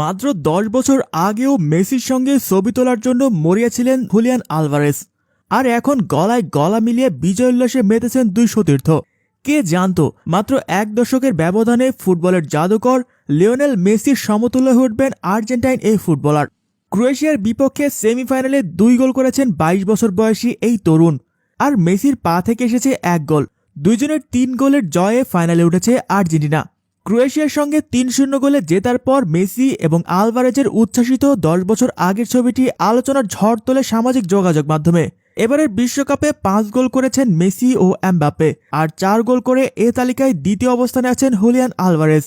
মাত্র দশ বছর আগেও মেসির সঙ্গে ছবি তোলার জন্য মরিয়া ছিলেন হুলিয়ান আলভারেস। আর এখন গলায় গলা মিলিয়ে বিজয় উল্লাসে মেতেছেন দুই সতীর্থ। কে জানত, মাত্র এক দশকের ব্যবধানে ফুটবলের জাদুকর লিওনেল মেসির সমতুল্য হয়ে উঠবেন আর্জেন্টাইন এই ফুটবলার। ক্রোয়েশিয়ার বিপক্ষে সেমিফাইনালে দুই গোল করেছেন বাইশ বছর বয়সী এই তরুণ। আর মেসির পা থেকে এসেছে এক গোল। দুইজনের তিন গোলের জয়ে ফাইনালে উঠেছে আর্জেন্টিনা। ক্রোয়েশিয়ার সঙ্গে তিন শূন্য গোলে জেতার পর মেসি এবং আলভারেজের উচ্ছ্বাসিত দশ বছর আগের ছবিটি আলোচনার ঝড় তোলে সামাজিক যোগাযোগ মাধ্যমে। এবারের বিশ্বকাপে পাঁচ গোল করেছেন মেসি ও এমবাপ্পে, আর চার গোল করে এ তালিকায় দ্বিতীয় অবস্থানে আছেন হুলিয়ান আলভারেজ।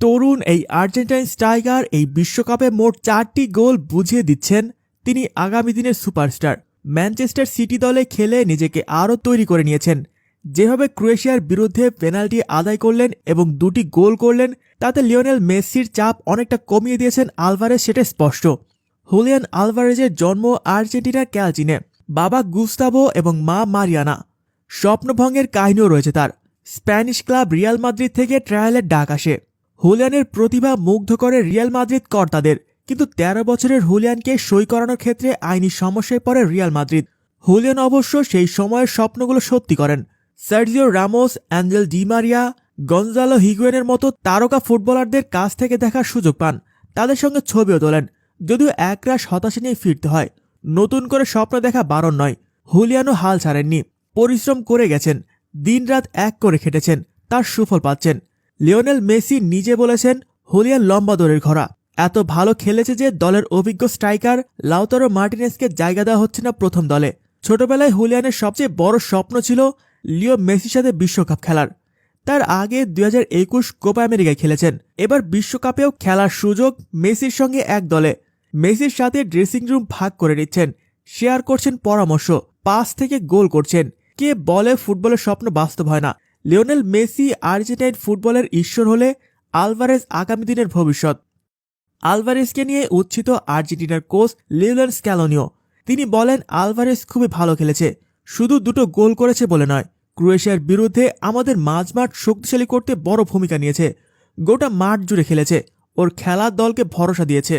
তরুণ এই আর্জেন্টাইন স্ট্রাইকার এই বিশ্বকাপে মোট চারটি গোল বুঝিয়ে দিচ্ছেন তিনি আগামী দিনের সুপারস্টার। ম্যানচেস্টার সিটি দলে খেলে নিজেকে আরও তৈরি করে নিয়েছেন। যেভাবে ক্রোয়েশিয়ার বিরুদ্ধে পেনাল্টি আদায় করলেন এবং দুটি গোল করলেন, তাতে লিওনেল মেসির চাপ অনেকটা কমিয়ে দিয়েছেন আলভারেজ সেটা স্পষ্ট। হুলিয়ান আলভারেজের জন্ম আর্জেন্টিনার ক্যালচিনে। বাবা গুস্তাভো এবং মা মারিয়ানা। স্বপ্নভঙ্গের কাহিনীও রয়েছে তার। স্প্যানিশ ক্লাব রিয়াল মাদ্রিদ থেকে ট্রায়ালের ডাক আসে। হুলিয়ানের প্রতিভা মুগ্ধ করে রিয়াল মাদ্রিদ কর্তাদের, কিন্তু ১৩ বছরের হুলিয়ানকে সই করানোর ক্ষেত্রে আইনি সমস্যায় পড়ে রিয়াল মাদ্রিদ। হুলিয়ান অবশ্য সেই সময়ের স্বপ্নগুলো সত্যি করেন। Sergio Ramos, Angel Di Maria Gonzalo হিগুয়েনের মতো তারকা ফুটবলারদের কাছ থেকে দেখার সুযোগ পান। তাদের সঙ্গে ছবিও তোলেন। যদিও একরাশ হতাশা নিয়ে ফিরতে হয়। নতুন করে স্বপ্ন দেখা বারণ নয়। হুলিয়ানো হাল ছাড়েননি। পরিশ্রম করে গেছেন। দিনরাত এক করে খেটেছেন। তার সুফল পাচ্ছেন। লিওনেল মেসি নিজে বলেছেন, হুলিয়ান লম্বা দৌড়ের ঘোড়া। এত ভালো খেলেছে যে দলের অভিজ্ঞ স্ট্রাইকার লাউতারো মার্টিনেসকে জায়গা দেওয়া হচ্ছে না প্রথম দলে। ছোটবেলায় হুলিয়ানের সবচেয়ে বড় স্বপ্ন ছিল লিও মেসির সাথে বিশ্বকাপ খেলার। তার আগে দুই হাজার একুশ কোপা আমেরিকায় খেলেছেন। এবার বিশ্বকাপেও খেলার সুযোগ মেসির সঙ্গে এক দলে। মেসির সাথে ড্রেসিং রুম ভাগ করে নিচ্ছেন। শেয়ার করছেন পরামর্শ। পাস থেকে গোল করছেন। কে বলে ফুটবলের স্বপ্ন বাস্তব হয় না। লিওনেল মেসি আর্জেন্টাইন ফুটবলের ঈশ্বর হলে আলভারেজ আগামী দিনের ভবিষ্যৎ। আলভারেজকে নিয়ে উচ্ছিত আর্জেন্টিনার কোচ লিওনেল স্ক্যালোনিও। তিনি বলেন, আলভারেজ খুবই ভালো খেলেছে। শুধু দুটো গোল করেছে বলে নয়, ক্রোয়েশিয়ার বিরুদ্ধে আমাদের মাঝমাঠ শক্তিশালী করতে বড় ভূমিকা নিয়েছে। গোটা মাঠ জুড়ে খেলেছে। ওর খেলার দলকে ভরসা দিয়েছে।